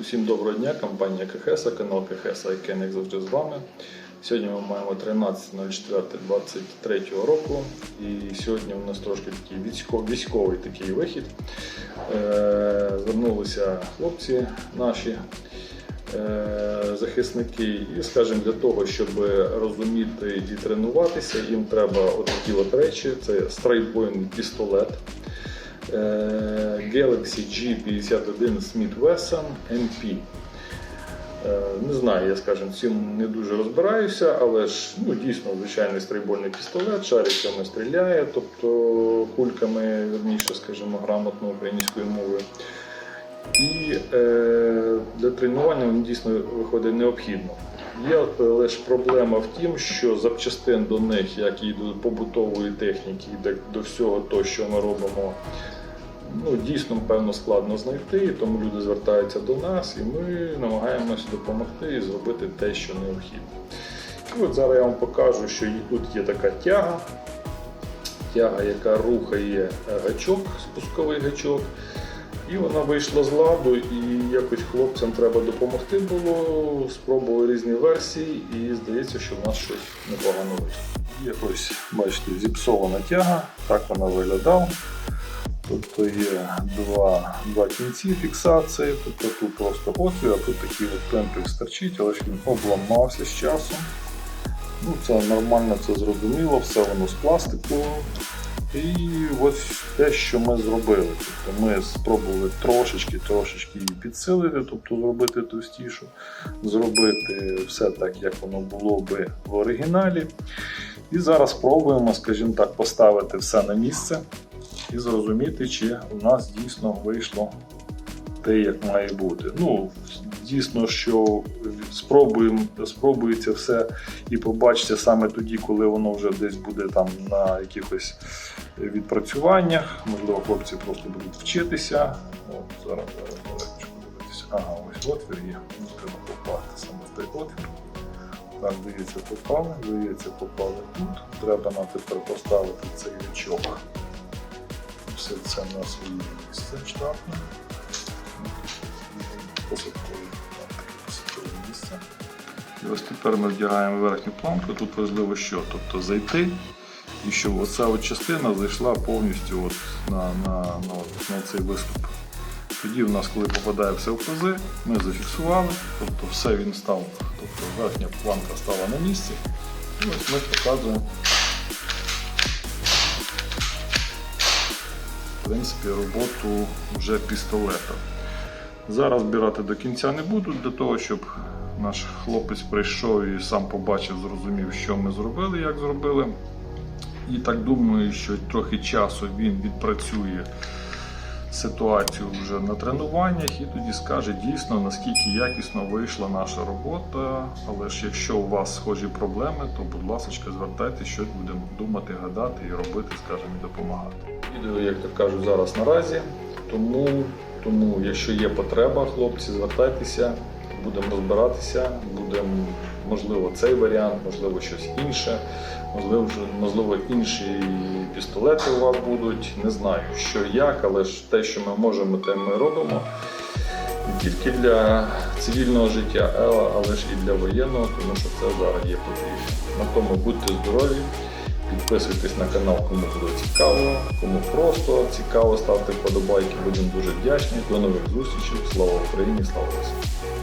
Усім доброго дня, компанія КХС, канал КХС Айкен, як завжди з вами. Сьогодні ми маємо 13.04.23 року і сьогодні у нас трошки такий військовий, військовий такий вихід. Е, Звернулися хлопці наші е, захисники, і скажімо, для того, щоб розуміти і тренуватися, їм треба отакі от речі: це страйкбойний пістолет. Е, Galaxy G51 Smith Wesson MP. Е, Не знаю, я скажімо, цим не дуже розбираюся, але ж ну, дійсно звичайний стрейбольний пістолет, шариками стріляє, тобто кульками, верніше, скажімо, грамотно українською мовою. І е, для тренування він дійсно виходить необхідно. Є лише проблема в тім, що запчастин до них, як і до побутової техніки, і до- всього того, що ми робимо, ну, дійсно, певно, складно знайти, тому люди звертаються до нас, і ми намагаємося допомогти і зробити те, що необхідно. І от зараз я вам покажу, що тут є така тяга, тяга, яка рухає гачок, спусковий гачок. І вона вийшла з ладу, і якось хлопцям треба допомогти було. Спробували різні версії, і здається, що в нас щось непогано вийшло. Є ось, бачите, зіпсована тяга, так вона виглядала. Тобто є два, два кінці фіксації, тобто тут просто отвір, а тут такий от пемпель стерчить, але ж він обламався з часом. Ну, це нормально, це зрозуміло, все воно з пластику. І ось те, що ми зробили. Тобто ми спробували трошечки, трошечки її підсилити, тобто зробити товстішу, зробити все так, як воно було би в оригіналі. І зараз спробуємо, скажімо так, поставити все на місце і зрозуміти, чи у нас дійсно вийшло те, як має бути. Ну, дійсно, що спробуємо, спробується все і побачиться саме тоді, коли воно вже десь буде там на якихось відпрацюваннях. Можливо, хлопці просто будуть вчитися. От, зараз, зараз, зараз дивитися. Ага, ось отвір є. Ну, треба попасти саме в той отвір. Так, здається, попали, здається, попали тут. Треба нам тепер поставити цей річок. Все це на своє місце штатне. І ось тепер ми вдягаємо верхню планку. Тут важливо що? Тобто зайти і щоб оця от частина зайшла повністю от на, на, на, на цей виступ. Тоді в нас, коли попадає все в пази, ми зафіксували, тобто все він став, тобто верхня планка стала на місці. І ось ми показуємо в принципі, роботу вже пістолета. Зараз збирати до кінця не буду, для того, щоб наш хлопець прийшов і сам побачив, зрозумів, що ми зробили, як зробили. І так думаю, що трохи часу він відпрацює ситуацію вже на тренуваннях і тоді скаже дійсно наскільки якісно вийшла наша робота. Але ж якщо у вас схожі проблеми, то будь ласка, звертайтеся, щось будемо думати, гадати і робити, скажімо, і допомагати. Відео, як то кажуть, зараз наразі. Тому, тому, якщо є потреба, хлопці, звертайтеся, будемо розбиратися, будемо, можливо, цей варіант, можливо, щось інше, можливо, можливо, інші пістолети у вас будуть. Не знаю, що як, але ж те, що ми можемо, те ми робимо. Тільки для цивільного життя, але ж і для воєнного, тому що це зараз є потрібно. На тому будьте здорові. Підписуйтесь на канал, кому буде цікаво, кому просто цікаво, ставте вподобайки, будемо дуже вдячні. До нових зустрічей. Слава Україні, слава Росії!